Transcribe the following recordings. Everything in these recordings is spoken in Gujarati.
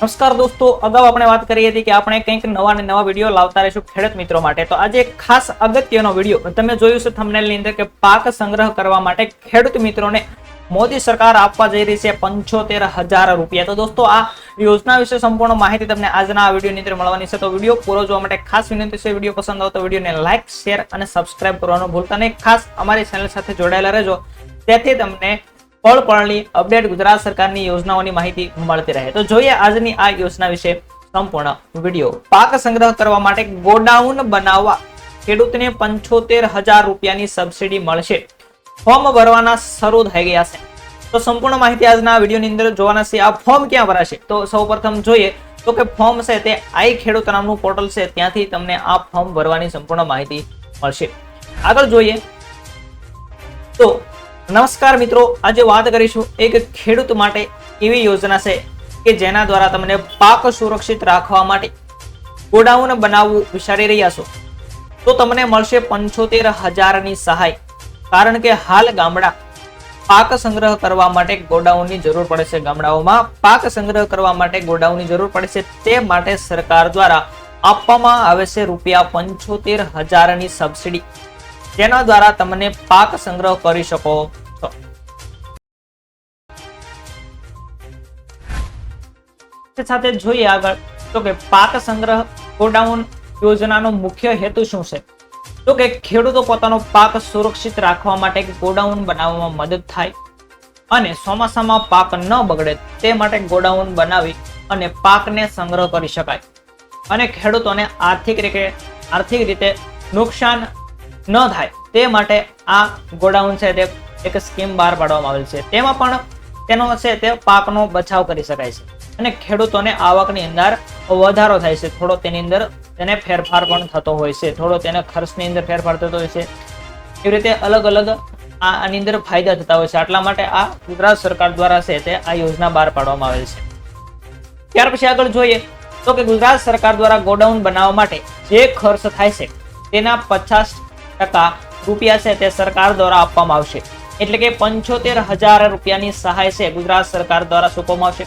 નમસ્કાર દોસ્તો, અગાઉ આપણે વાત કરી હતી કે આપણે કંઈક નવા ને નવા વીડિયો લાવતા રહીશું ખેડૂત મિત્રો માટે. તો આજે એક ખાસ અગત્યનો વીડિયો તમે જોયું છે થંબનેલની અંદર કે પાક સંગ્રહ કરવા માટે ખેડૂત મિત્રોને મોદી સરકાર આપવા જઈ રહી છે પંચોતેર હજાર રૂપિયા. તો દોસ્તો, આ યોજના વિશે સંપૂર્ણ માહિતી તમને આજના આ વિડીયોની અંદર મળવાની છે. તો વીડિયો પૂરો જોવા માટે ખાસ વિનંતી છે. વીડિયો પસંદ આવતો વિડીયોને લાઇક શેર અને સબસ્ક્રાઇબ કરવાનું ભૂલતા નહીં. ખાસ અમારી ચેનલ સાથે જોડાયેલા રહેજો. તેથી તમને પળ પળની અપડેટ ગુજરાત સરકારની યોજનાઓની માહિતી મળતી રહે. તો જોઈએ આજની આ યોજના વિશે સંપૂર્ણ વીડિયો. પાક સંગ્રહ કરવા માટે ગોડાઉન બનાવવા ખેડૂતને પંચોતેર હજાર રૂપિયાની સબસિડી મળશે. ફોર્મ ભરવાના શરૂ થઈ ગયા છે. તો સંપૂર્ણ માહિતી આજના વિડીયોની અંદર જોવાના છે. આ ફોર્મ ક્યાં ભરાશે? તો સૌપ્રથમ જોઈએ તો કે ફોર્મ છે તે આઈ ખેડૂત નામનું પોર્ટલ છે. ત્યાંથી તમને આ ફોર્મ ભરવાની સંપૂર્ણ માહિતી મળશે. આગળ જોઈએ તો નમસ્કાર મિત્રો, આજે વાત કરીશું એક ખેડૂત માટે એવી યોજના છે કે જેના દ્વારા તમને પાક સુરક્ષિત રાખવા માટે ગોડાઉન બનાવવું વિચારી રહ્યા છો. તો તમને મળશે પંચોતેર હજારની સહાય, કારણ કે હાલ ગામડા પાક સંગ્રહ કરવા માટે ગોડાઉનની જરૂર પડે છે. ગામડાઓમાં પાક સંગ્રહ કરવા માટે ગોડાઉનની જરૂર પડે છે. તે માટે સરકાર દ્વારા આપવામાં આવે છે રૂપિયા પંચોતેર હજારની સબસિડી. જેના દ્વારા તમને પાક સંગ્રહ કરી શકો છો. સાથે જોઈએ આગળ, તો કે પાક સંગ્રહ ગોડાઉન યોજનાનો મુખ્ય હેતુ શું છે? તો કે ખેડૂતો પોતાનો પાક સુરક્ષિત રાખવા માટે ગોડાઉન બનાવવામાં મદદ થાય અને ચોમાસામાં પાક ન બગડે તે માટે ગોડાઉન બનાવી અને પાકને સંગ્રહ કરી શકાય. અને ખેડૂતોને આર્થિક રીતે આર્થિક રીતે નુકસાન ન થાય. તે માટે આ ગોડાઉન છે તે એક સ્કીમ બહાર પાડવામાં આવેલ છે. તેમાં પણ તેનો છે તે પાકનો બચાવ કરી શકાય છે. અને ખેડૂતોને આવકની અંદર વધારો થાય છે. થોડો તેની અંદર તેને ફેરફાર પણ થતો હોય છે. થોડો તેને ખર્ચની અંદર ફેરફાર થતો હોય છે. એવી રીતે અલગ અલગ આની અંદર ફાયદા થતા હોય છે. આટલા માટે આ ગુજરાત સરકાર દ્વારા છે તે આ યોજના બહાર પાડવામાં આવેલ છે. ત્યાર પછી આગળ જોઈએ તો કે ગુજરાત સરકાર દ્વારા ગોડાઉન બનાવવા માટે જે ખર્ચ થાય છે તેના પચાસ ટકા રૂપિયા છે તે સરકાર દ્વારા આપવામાં આવશે. એટલે કે પંચોતેર હજાર રૂપિયાની સહાય છે ગુજરાત સરકાર દ્વારા સોંપવામાં આવશે.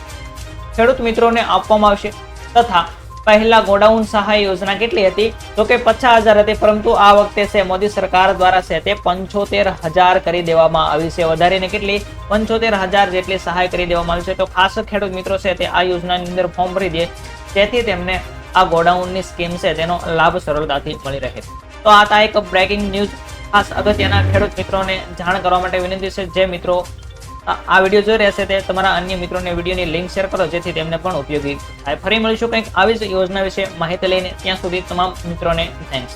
ખેડૂત મિત્રોને આપવામાં આવશે. તથા પહેલા ગોડાઉન સહાય યોજના કેટલી હતી? તો કે પચાસ હજાર હતી, પરંતુ આ વખતે છે મોદી સરકાર દ્વારા છે તે પંચોતેર હજાર કરી દેવામાં આવી છે. વધારીને કેટલી? પંચોતેર હજાર જેટલી સહાય કરી દેવામાં આવી છે. તો ખાસ ખેડૂત મિત્રો છે તે આ યોજનાની અંદર ફોર્મ ભરી દે. જેથી તેમને આ ગોડાઉનની સ્કીમ છે તેનો લાભ સરળતાથી મળી રહે. તો આ હતા એક બ્રેકિંગ ન્યૂઝ ખાસ અગત્યના ખેડૂત મિત્રોને જાણ કરવા માટે વિનંતી છે. જે મિત્રો આ આ વીડિયો જોઈ રહ્યા છે તે તમારા અન્ય મિત્રોને વિડીયોની લિંક શેર કરો, જેથી તેમને પણ ઉપયોગી થાય. ફરી મળીશું કંઈક આવી જ યોજના વિશે માહિતી લઈને ત્યાં સુધી તમામ મિત્રોને થેન્ક્સ